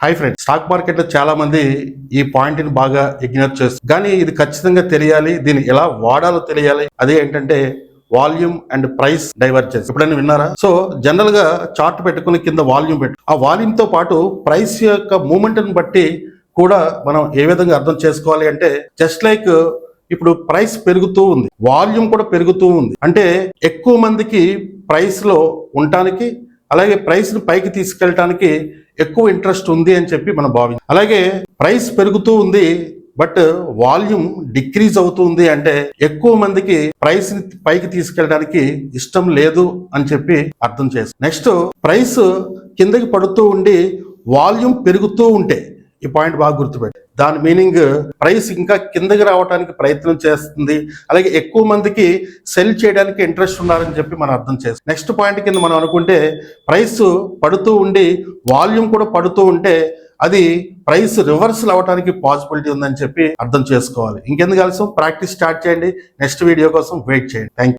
High friend stock మార్కెట్లో చాలా మంది ఈ పాయింట్ని బాగా ఇగ్నోర్ చేస్తారు కానీ ఇది ఖచ్చితంగా తెలియాలి దీన్ని ఎలా వాడాలో తెలియాలి. అదే ఏంటంటే వాల్యూమ్ అండ్ ప్రైస్ డైవర్జెన్స్. ఎప్పుడైనా విన్నారా? సో జనరల్గా చార్ట్ పెట్టుకుని కింద వాల్యూమ్ పెట్టు ఆ వాల్యూమ్తో పాటు ప్రైస్ యొక్క మూమెంట్ని బట్టి కూడా మనం ఏ విధంగా అర్థం చేసుకోవాలి అంటే జస్ట్ లైక్ ఇప్పుడు ప్రైస్ పెరుగుతూ ఉంది వాల్యూమ్ కూడా పెరుగుతూ ఉంది. అంటే ఎక్కువ మందికి ప్రైస్లో ఉండటానికి అలాగే ప్రైస్ను పైకి తీసుకెళ్ళటానికి ఎక్కువ ఇంట్రెస్ట్ ఉంది అని చెప్పి మనం భావించాం అలాగే ప్రైస్ పెరుగుతూ ఉంది బట్ వాల్యూమ్ డిక్రీజ్ అవుతుంది అంటే ఎక్కువ మందికి ప్రైస్ని పైకి తీసుకెళ్ళడానికి ఇష్టం లేదు అని చెప్పి అర్థం చేస్తాం నెక్స్ట్ ప్రైస్ కిందకి పడుతూ ఉండి వాల్యూమ్ పెరుగుతూ ఉంటే ఈ పాయింట్ బాగా గుర్తుపెట్టి. దాని మీనింగ్ ప్రైస్ ఇంకా కిందకి రావడానికి ప్రయత్నం చేస్తుంది. అలాగే ఎక్కువ మందికి సెల్ చేయడానికి ఇంట్రెస్ట్ ఉన్నారని చెప్పి మనం అర్థం చేస్తాం. నెక్స్ట్ పాయింట్ కింద మనం అనుకుంటే ప్రైస్ పడుతూ ఉండి వాల్యూమ్ కూడా పడుతూ ఉంటే అది ప్రైస్ రివర్సల్ అవ్వడానికి పాసిబిలిటీ ఉందని చెప్పి అర్థం చేసుకోవాలి. ఇంకెందుకు కలిసి ప్రాక్టీస్ స్టార్ట్ చేయండి. నెక్స్ట్ వీడియో కోసం వెయిట్ చేయండి. థ్యాంక్